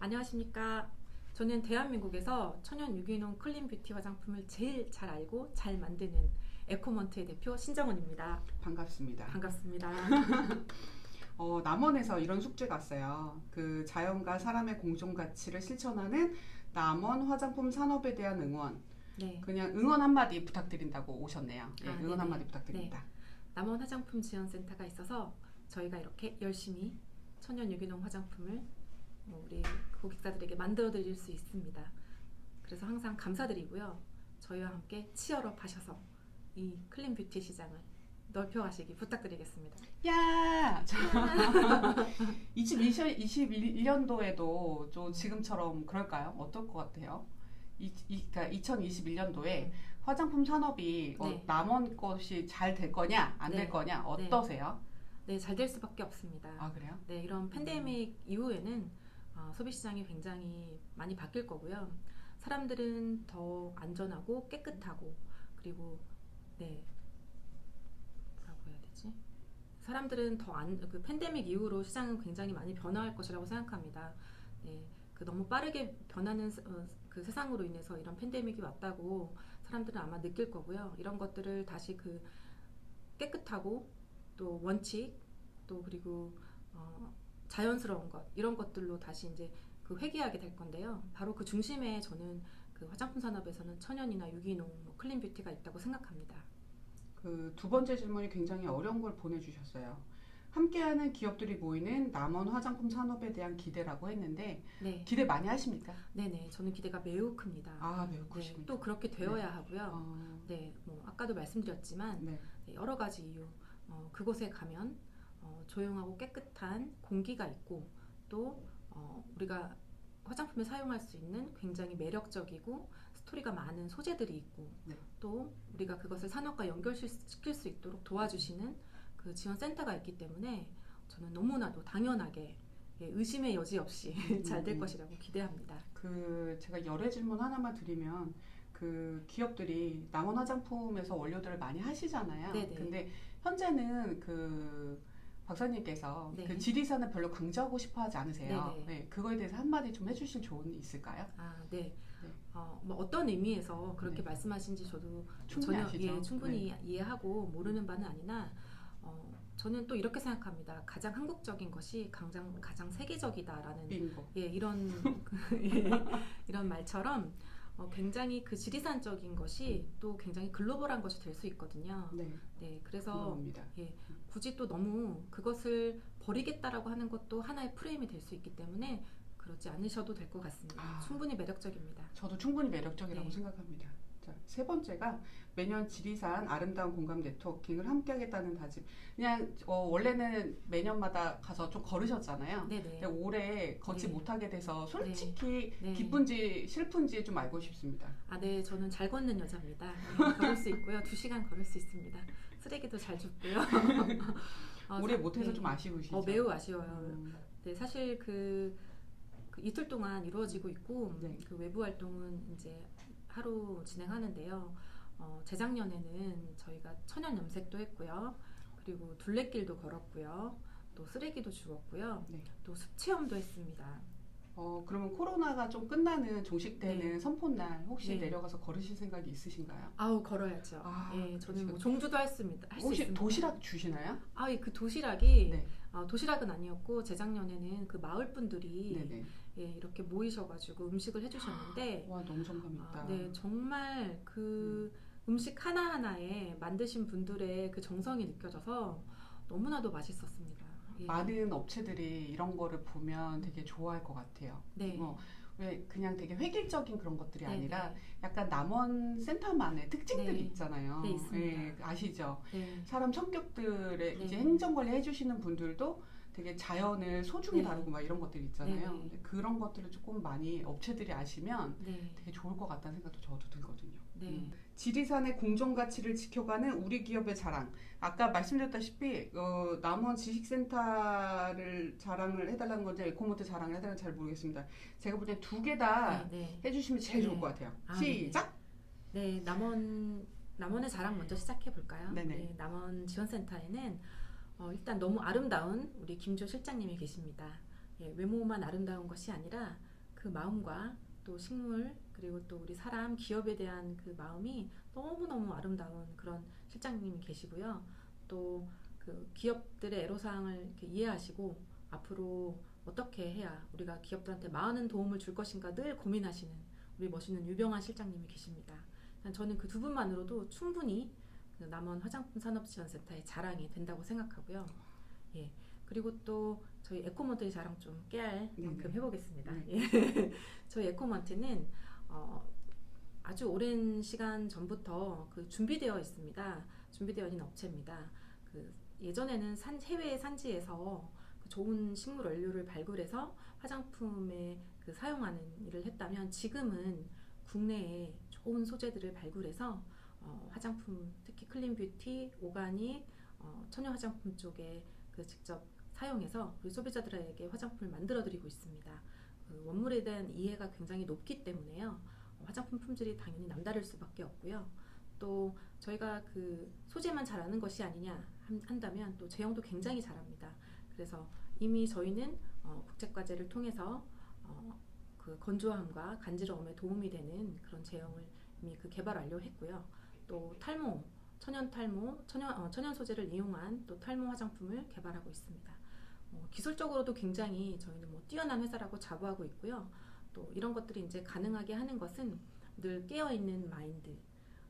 안녕하십니까. 저는 대한민국에서 천연 유기농 클린 뷰티 화장품을 제일 잘 알고 잘 만드는 에코먼트의 대표 신정은입니다. 반갑습니다. 반갑습니다. 어, 남원에서 이런 숙제가 왔어요. 그 자연과 사람의 공존 가치를 실천하는 남원 화장품 산업에 대한 응원. 네. 그냥 응원 한마디 부탁드린다고 오셨네요. 네, 아, 응원 네네. 한마디 부탁드립니다. 남원 화장품 지원센터가 있어서 저희가 이렇게 열심히 천연 유기농 화장품을 어, 우리 고객사들에게 만들어 드릴 수 있습니다. 그래서 항상 감사드리고요. 저희와 함께 치열업 하셔서 이 클린 뷰티 시장을 넓혀 가시기 부탁드리겠습니다. 야! 2021년도에도 좀 지금처럼 그럴까요? 어떨 것 같아요? 이, 이, 그러니까 2021년도에 화장품 산업이 어, 네. 남원 것이 잘 될 거냐, 안될 네. 거냐, 어떠세요? 네, 잘 될 수밖에 없습니다. 아, 그래요? 네, 이런 팬데믹 이후에는 어, 소비 시장이 굉장히 많이 바뀔 거고요. 사람들은 더 안전하고 깨끗하고 그리고 네 뭐라고 해야 되지? 사람들은 더 안 그 팬데믹 이후로 시장은 굉장히 많이 변화할 것이라고 생각합니다. 네, 그 너무 빠르게 변하는 세- 어, 그 세상으로 인해서 이런 팬데믹이 왔다고 사람들은 아마 느낄 거고요. 이런 것들을 다시 그 깨끗하고 또 원칙 또 그리고 어, 자연스러운 것 이런 것들로 다시 이제 그 회귀하게 될 건데요. 바로 그 중심에 저는 그 화장품 산업에서는 천연이나 유기농, 뭐 클린 뷰티가 있다고 생각합니다. 그 두 번째 질문이 굉장히 어려운 걸 보내주셨어요. 함께하는 기업들이 모이는 남원 화장품 산업에 대한 기대라고 했는데 네, 기대 많이 하십니까? 네네, 저는 기대가 매우 큽니다. 아 매우 네, 크시군요. 또 그렇게 되어야 하고요. 어, 네, 뭐 아까도 말씀드렸지만 네. 네, 여러 가지 이유. 어, 그곳에 가면 어, 조용하고 깨끗한 공기가 있고 또 어, 우리가 화장품에 사용할 수 있는 굉장히 매력적이고 스토리가 많은 소재들이 있고 네. 또 우리가 그것을 산업과 연결시킬 수 있도록 도와주시는 그 지원 센터가 있기 때문에 저는 너무나도 당연하게 예, 의심의 여지 없이 잘될 음. 것이라고 기대합니다. 그 제가 열애 질문 하나만 드리면 그 기업들이 남원 화장품에서 원료들을 많이 하시잖아요. 네네. 근데 현재는 그 박사님께서 네. 그 지리산을 별로 강조하고 싶어 하지 않으세요. 네네. 네, 그거에 대해서 한마디 좀 해주실 조언이 있을까요? 아, 네. 네. 어, 뭐 어떤 의미에서 그렇게 네. 말씀하신지 저도 충분히 전혀 아시죠? 예, 충분히 네. 이해하고 모르는 바는 아니나 어, 저는 또 이렇게 생각합니다. 가장 한국적인 것이 가장 가장 세계적이다라는 빙고. 예, 이런 그, 예, 이런 말처럼 어, 굉장히 그 지리산적인 것이 또 굉장히 글로벌한 것이 될 수 있거든요. 네, 네, 그래서 고마웁니다. 굳이 또 너무 그것을 버리겠다라고 하는 것도 하나의 프레임이 될 수 있기 때문에 그렇지 않으셔도 될 것 같습니다. 아. 충분히 매력적입니다. 저도 충분히 매력적이라고 네. 생각합니다. 자, 세 번째가 매년 지리산 아름다운 공감 네트워킹을 함께 하겠다는 다짐. 그냥 어, 원래는 매년마다 가서 좀 걸으셨잖아요. 네네. 근데 올해 걷지 네. 못하게 돼서 솔직히 네. 기쁜지 슬픈지 좀 알고 싶습니다. 아, 네, 저는 잘 걷는 여자입니다. 네, 걸을 수 있고요. 두 시간 걸을 수 있습니다. 쓰레기도 잘 줍고요. 어, 올해 자, 못해서 네. 좀 아쉬우시죠? 어, 매우 아쉬워요. 음, 네, 사실 그, 그 이틀 동안 이루어지고 있고 네. 그 외부 활동은 이제 하루 진행하는데요. 어, 재작년에는 저희가 천연 염색도 했고요. 그리고 둘레길도 걸었고요. 또 쓰레기도 주웠고요. 네. 또 숲체험도 했습니다. 어, 그러면 코로나가 좀 끝나는 종식되는 네. 선포날 혹시 네. 내려가서 걸으실 생각이 있으신가요? 아우 걸어야죠. 아, 예, 저는 뭐 그러시구나. 종주도 할수 있습니다. 할 수 혹시 있습니다. 도시락 주시나요? 아, 예, 그 도시락이 네. 아, 도시락은 아니었고 재작년에는 그 마을 분들이. 예, 이렇게 모이셔가지고 음식을 해주셨는데 와 너무 정감 있다. 아, 네, 정말 그 음 식 하나 하나에 만드신 분들의 그 정성이 느껴져서 너무나도 맛있었습니다. 예. 많은 업체들이 이런 거를 보면 되게 좋아할 것 같아요. 네. 어, 왜 그냥 되게 획일적인 그런 것들이 네, 아니라 약간 남원 센터만의 특징들이 네. 있잖아요. 네. 예, 아시죠? 네. 사람 성격들의 네. 이제 행정 관리 해주시는 분들도 되게 자연을 소중히 네. 다루고 막 이런 것들 있잖아요. 네, 그런 것들을 조금 많이 업체들이 아시면 네. 되게 좋을 것 같다는 생각도 저도 들거든요. 네. 음. 지리산의 공존 가치를 지켜가는 우리 기업의 자랑. 아까 말씀드렸다시피 어, 남원 지식센터를 자랑을 해달라는 건지 에코모트 자랑을 해달라는 잘 모르겠습니다. 제가 볼 때 두 개다 네, 네. 해주시면 제일 네. 좋을 것 같아요. 아, 시작. 네, 남원 남원의 자랑 먼저 시작해 볼까요? 네네. 네, 남원 지원센터에는 어, 일단 너무 아름다운 우리 김조 실장님이 계십니다. 예, 외모만 아름다운 것이 아니라 그 마음과 또 식물 그리고 또 우리 사람 기업에 대한 그 마음이 너무너무 아름다운 그런 실장님이 계시고요. 또 그 기업들의 애로사항을 이해하시고 앞으로 어떻게 해야 우리가 기업들한테 많은 도움을 줄 것인가 늘 고민하시는 우리 멋있는 유병환 실장님이 계십니다. 저는 그 두 분만으로도 충분히 그 남원 화장품 산업지원센터의 자랑이 된다고 생각하고요. 예. 그리고 또 저희 에코먼트의 자랑 좀 깨알 만큼. 해보겠습니다. 네. 예. 저희 에코먼트는 어, 아주 오랜 시간 전부터 그 준비되어 있습니다. 준비되어 있는 업체입니다. 그 예전에는 산, 해외 산지에서 그 좋은 식물 원료를 발굴해서 화장품에 그 사용하는 일을 했다면 지금은 국내에 좋은 소재들을 발굴해서 어, 화장품 특히 클린 뷰티, 오가닉, 어, 천연 화장품 쪽에 그 직접 사용해서 우리 소비자들에게 화장품을 만들어 드리고 있습니다. 그 원물에 대한 이해가 굉장히 높기 때문에요. 어, 화장품 품질이 당연히 남다를 수밖에 없고요. 또 저희가 그 소재만 잘하는 것이 아니냐 한- 한다면 또 제형도 굉장히 잘합니다. 그래서 이미 저희는 어, 국제과제를 통해서 어, 그 건조함과 간지러움에 도움이 되는 그런 제형을 이미 그 개발 완료했고요. 또 탈모, 천연 탈모, 천연 어, 천연 소재를 이용한 또 탈모 화장품을 개발하고 있습니다. 어, 기술적으로도 굉장히 저희는 뭐 뛰어난 회사라고 자부하고 있고요. 또 이런 것들이 이제 가능하게 하는 것은 늘 깨어 있는 마인드,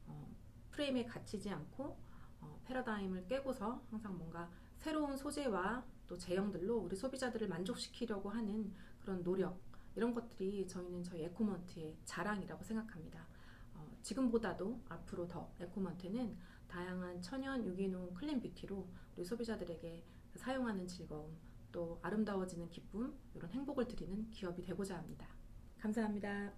어, 프레임에 갇히지 않고 어, 패러다임을 깨고서 항상 뭔가 새로운 소재와 또 제형들로 우리 소비자들을 만족시키려고 하는 그런 노력 이런 것들이 저희는 저희 에코먼트의 자랑이라고 생각합니다. 어, 지금보다도 앞으로 더 에코먼트는 다양한 천연 유기농 클린 뷰티로 우리 소비자들에게 사용하는 즐거움 또 아름다워지는 기쁨 이런 행복을 드리는 기업이 되고자 합니다. 감사합니다.